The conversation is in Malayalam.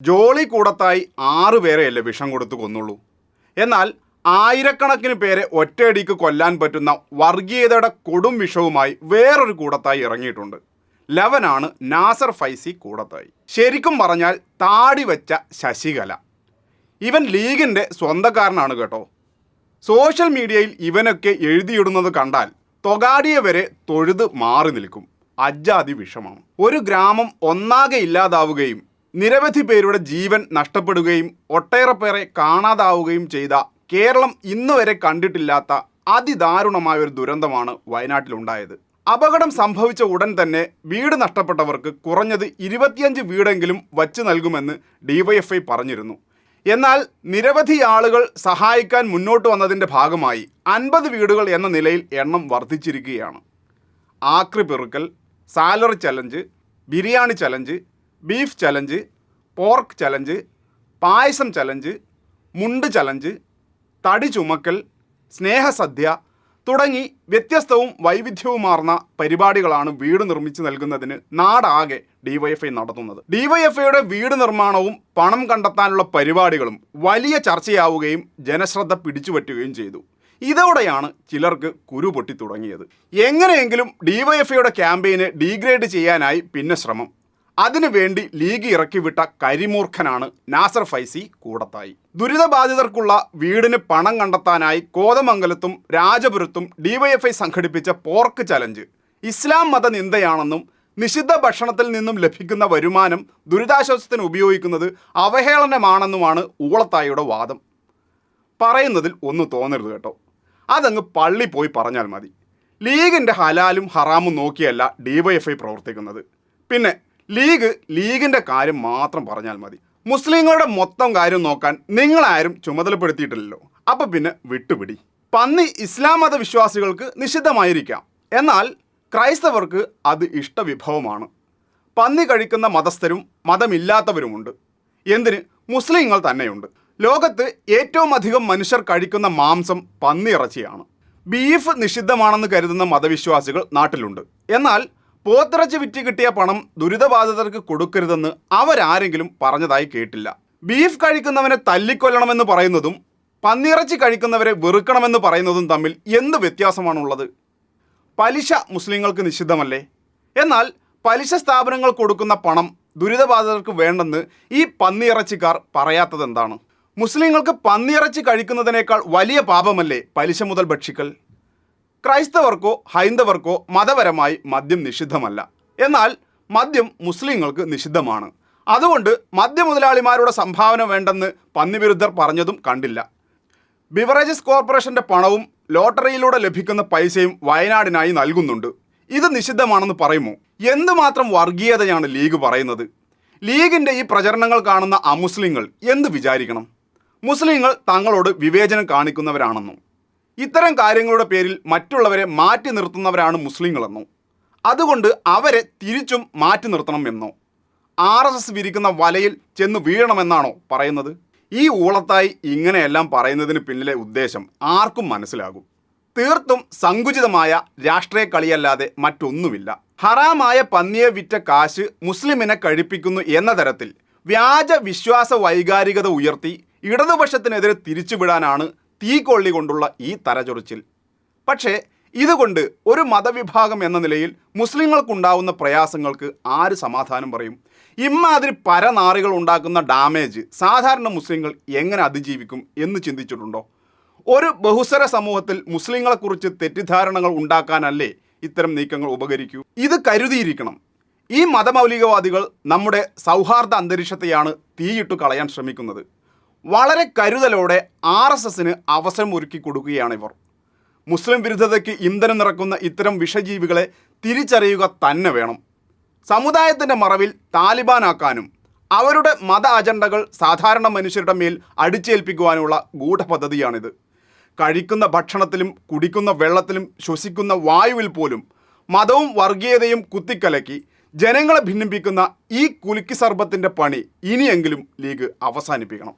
ജോളി കൂടത്തായി ആറ് പേരെയല്ലേ വിഷം കൊടുത്തു കൊന്നുള്ളൂ? എന്നാൽ ആയിരക്കണക്കിന് പേരെ ഒറ്റയടിക്ക് കൊല്ലാൻ പറ്റുന്ന വർഗീയതയുടെ കൊടും വിഷവുമായി വേറൊരു കൂടത്തായി ഇറങ്ങിയിട്ടുണ്ട്. ലവനാണ് നാസർ ഫൈസി കൂടത്തായി. ശരിക്കും പറഞ്ഞാൽ താടി വെച്ച ശശികല. ഇവൻ ലീഗിന്റെ സ്വന്തക്കാരനാണ് കേട്ടോ. സോഷ്യൽ മീഡിയയിൽ ഇവനൊക്കെ എഴുതിയിടുന്നത് കണ്ടാൽ തൊഗാടിയെ വരെ തൊഴുത് മാറി നിൽക്കും. അജാതി വിഷമാണ്. ഒരു ഗ്രാമം ഒന്നാകെ ഇല്ലാതാവുകയും നിരവധി പേരുടെ ജീവൻ നഷ്ടപ്പെടുകയും ഒട്ടേറെ പേരെ കാണാതാവുകയും ചെയ്ത കേരളം ഇന്നുവരെ കണ്ടിട്ടില്ലാത്ത അതിദാരുണമായ ഒരു ദുരന്തമാണ് വയനാട്ടിലുണ്ടായത്. അപകടം സംഭവിച്ച ഉടൻ തന്നെ വീട് നഷ്ടപ്പെട്ടവർക്ക് കുറഞ്ഞത് ഇരുപത്തിയഞ്ച് വീടെങ്കിലും വച്ചു നൽകുമെന്ന് ഡിവൈഎഫ്ഐ പറഞ്ഞിരുന്നു. എന്നാൽ നിരവധി ആളുകൾ സഹായിക്കാൻ മുന്നോട്ട് വന്നതിന്റെ ഭാഗമായി അൻപത് വീടുകൾ എന്ന നിലയിൽ എണ്ണം വർദ്ധിച്ചിരിക്കുകയാണ്. ആക്രി പെറുക്കൽ salary challenge biryani challenge beef challenge pork challenge payasam challenge mundu challenge തടി ചുമക്കൽ സ്നേഹസദ്യ തുടങ്ങി വ്യത്യസ്തവും വൈവിധ്യവുമാർന്ന പരിപാടികളാണ് വീട് നിർമ്മിച്ചു നൽകുന്നതിന് നാടാകെ ഡിവൈഎഫ്ഐ നടത്തുന്നത്. ഡിവൈഎഫ്ഐയുടെ വീട് നിർമ്മാണവും പണം കണ്ടെത്താനുള്ള പരിപാടികളും വലിയ ചർച്ചയാവുകയും ജനശ്രദ്ധ പിടിച്ചുപറ്റുകയും ചെയ്തു. ഇതോടെയാണ് ചിലർക്ക് കുരു പൊട്ടി തുടങ്ങിയത്. എങ്ങനെയെങ്കിലും ഡിവൈഎഫ്ഐയുടെ ക്യാമ്പയിനെ ഡീഗ്രേഡ് ചെയ്യാനായി പിന്നെ ശ്രമം. അതിനുവേണ്ടി ലീഗ് ഇറക്കിവിട്ട കരിമൂർഖനാണ് നാസർ ഫൈസി കൂടത്തായി. ദുരിതബാധിതർക്കുള്ള വീടിന് പണം കണ്ടെത്താനായി കോതമംഗലത്തും രാജപുരത്തും ഡിവൈഎഫ്ഐ സംഘടിപ്പിച്ച പോർക്ക് ചലഞ്ച്. ഇസ്ലാം മത നിന്ദയാണെന്നും നിഷിദ്ധ ഭക്ഷണത്തിൽ നിന്നും ലഭിക്കുന്ന വരുമാനം ദുരിതാശ്വാസത്തിന് ഉപയോഗിക്കുന്നത് അവഹേളനമാണെന്നുമാണ് ഊളത്തായിയുടെ വാദം. പറയുന്നതിൽ ഒന്ന് തോന്നരുത് കേട്ടോ. അതങ്ങ് പള്ളി പോയി പറഞ്ഞാൽ മതി. ലീഗിന്റെ ഹലാലും ഹറാമും നോക്കിയല്ല ഡിവൈഎഫ്ഐ പ്രവർത്തിക്കുന്നത്. പിന്നെ ലീഗ് ലീഗിന്റെ കാര്യം മാത്രം പറഞ്ഞാൽ മതി. മുസ്ലിങ്ങളുടെ മൊത്തം കാര്യം നോക്കാൻ നിങ്ങളാരും ചുമതലപ്പെടുത്തിയിട്ടില്ലല്ലോ. അപ്പൊ പിന്നെ വിട്ടുപിടി. പന്നി ഇസ്ലാം മത വിശ്വാസികൾക്ക് നിഷിദ്ധമായിരിക്കാം. എന്നാൽ ക്രൈസ്തവർക്ക് അത് ഇഷ്ടവിഭവമാണ്. പന്നി കഴിക്കുന്ന മതസ്ഥരും മതമില്ലാത്തവരുമുണ്ട്. എന്തിന്? മുസ്ലിങ്ങൾ തന്നെയുണ്ട്. ലോകത്ത് ഏറ്റവും അധികം മനുഷ്യർ കഴിക്കുന്ന മാംസം പന്നി ഇറച്ചിയാണ്. ബീഫ് നിഷിദ്ധമാണെന്ന് കരുതുന്ന മതവിശ്വാസികൾ നാട്ടിലുണ്ട്. എന്നാൽ പോത്തിറച്ചി വിറ്റ് കിട്ടിയ പണം ദുരിതബാധിതർക്ക് കൊടുക്കരുതെന്ന് അവരാരെങ്കിലും പറഞ്ഞതായി കേട്ടില്ല. ബീഫ് കഴിക്കുന്നവനെ തല്ലിക്കൊല്ലണമെന്ന് പറയുന്നതും പന്നിയിറച്ചി കഴിക്കുന്നവരെ വെറുക്കണമെന്ന് പറയുന്നതും തമ്മിൽ എന്ത് വ്യത്യാസമാണുള്ളത്? പലിശ മുസ്ലിങ്ങൾക്ക് നിഷിദ്ധമല്ലേ? എന്നാൽ പലിശ സ്ഥാപനങ്ങൾ കൊടുക്കുന്ന പണം ദുരിതബാധിതർക്ക് വേണ്ടെന്ന് ഈ പന്നിയിറച്ചിക്കാർ പറയാത്തതെന്താണ്? മുസ്ലിങ്ങൾക്ക് പന്നിയിറച്ചി കഴിക്കുന്നതിനേക്കാൾ വലിയ പാപമല്ലേ പലിശ മുതൽ ഭക്ഷിക്കൽ? ക്രൈസ്തവർക്കോ ഹൈന്ദവർക്കോ മതപരമായി മദ്യം നിഷിദ്ധമല്ല. എന്നാൽ മദ്യം മുസ്ലിങ്ങൾക്ക് നിഷിദ്ധമാണ്. അതുകൊണ്ട് മദ്യമുതലാളിമാരുടെ സംഭാവന വേണ്ടെന്ന് പന്നിവിരുദ്ധർ പറഞ്ഞതും കണ്ടില്ല. ബിവറേജസ് കോർപ്പറേഷന്റെ പണവും ലോട്ടറിയിലൂടെ ലഭിക്കുന്ന പൈസയും വയനാടിനായി നൽകുന്നുണ്ട്. ഇത് നിഷിദ്ധമാണെന്ന് പറയുമോ? എന്തുമാത്രം വർഗീയതയാണ് ലീഗ് പറയുന്നത്? ലീഗിന്റെ ഈ പ്രചരണങ്ങൾ കാണുന്ന അമുസ്ലിങ്ങൾ എന്ത് വിചാരിക്കണം? മുസ്ലിങ്ങൾ തങ്ങളോട് വിവേചനം കാണിക്കുന്നവരാണെന്നും? ഇത്തരം കാര്യങ്ങളുടെ പേരിൽ മറ്റുള്ളവരെ മാറ്റി നിർത്തുന്നവരാണ് മുസ്ലിങ്ങളെന്നോ അതുകൊണ്ട് അവരെ തിരിച്ചും മാറ്റി നിർത്തണം എന്നോ. ആർ എസ് എസ് വിരിക്കുന്ന വലയിൽ ചെന്ന് വീഴണമെന്നാണോ പറയുന്നത്? ഈ ഊളത്തായി ഇങ്ങനെയെല്ലാം പറയുന്നതിന് പിന്നിലെ ഉദ്ദേശം ആർക്കും മനസ്സിലാകും. തീർത്തും സങ്കുചിതമായ രാഷ്ട്രീയ കളിയല്ലാതെ മറ്റൊന്നുമില്ല. ഹറാമായ പന്നിയെ വിറ്റ കാശ് മുസ്ലിമിനെ കഴിപ്പിക്കുന്നു എന്ന തരത്തിൽ വ്യാജ വിശ്വാസ വൈകാരികത ഉയർത്തി ഇടതുപക്ഷത്തിനെതിരെ തിരിച്ചുവിടാനാണ് തീക്കൊള്ളി കൊണ്ടുള്ള ഈ തരചൊറിച്ചിൽ. പക്ഷേ ഇതുകൊണ്ട് ഒരു മതവിഭാഗം എന്ന നിലയിൽ മുസ്ലിങ്ങൾക്കുണ്ടാവുന്ന പ്രയാസങ്ങൾക്ക് ആര് സമാധാനം പറയും? ഇമ്മാതിരി പരനാറികൾ ഉണ്ടാക്കുന്ന ഡാമേജ് സാധാരണ മുസ്ലിങ്ങൾ എങ്ങനെ അതിജീവിക്കും എന്ന് ചിന്തിച്ചിട്ടുണ്ടോ? ഒരു ബഹുസ്വര സമൂഹത്തിൽ മുസ്ലിങ്ങളെക്കുറിച്ച് തെറ്റിദ്ധാരണകൾ ഉണ്ടാക്കാനല്ലേ ഇത്തരം നീക്കങ്ങൾ ഉപകരിക്കൂ? ഇത് കരുതിയിരിക്കണം. ഈ മതമൗലികവാദികൾ നമ്മുടെ സൗഹാർദ്ദ അന്തരീക്ഷത്തെയാണ് തീയിട്ടു കളയാൻ ശ്രമിക്കുന്നത്. വളരെ കരുതലോടെ ആർ എസ് എസിന് അവസരം ഒരുക്കി കൊടുക്കുകയാണ് ഇവർ മുസ്ലിം വിരുദ്ധതയ്ക്ക് ഇന്ധനം നിറക്കുന്ന ഇത്തരം വിഷജീവികളെ തിരിച്ചറിയുക തന്നെ വേണം. സമുദായത്തിന്റെ മറവിൽ താലിബാനാക്കാനും അവരുടെ മത അജണ്ടകൾ സാധാരണ മനുഷ്യരുടെ മേൽ അടിച്ചേൽപ്പിക്കുവാനുള്ള ഗൂഢപദ്ധതിയാണിത്. കഴിക്കുന്ന ഭക്ഷണത്തിലും കുടിക്കുന്ന വെള്ളത്തിലും ശ്വസിക്കുന്ന വായുവിൽ പോലും മതവും വർഗീയതയും കുത്തിക്കലക്കി ജനങ്ങളെ ഭിന്നിപ്പിക്കുന്ന ഈ കുലുക്കി സർബത്തിന്റെ പണി ഇനിയെങ്കിലും ലീഗ് അവസാനിപ്പിക്കണം.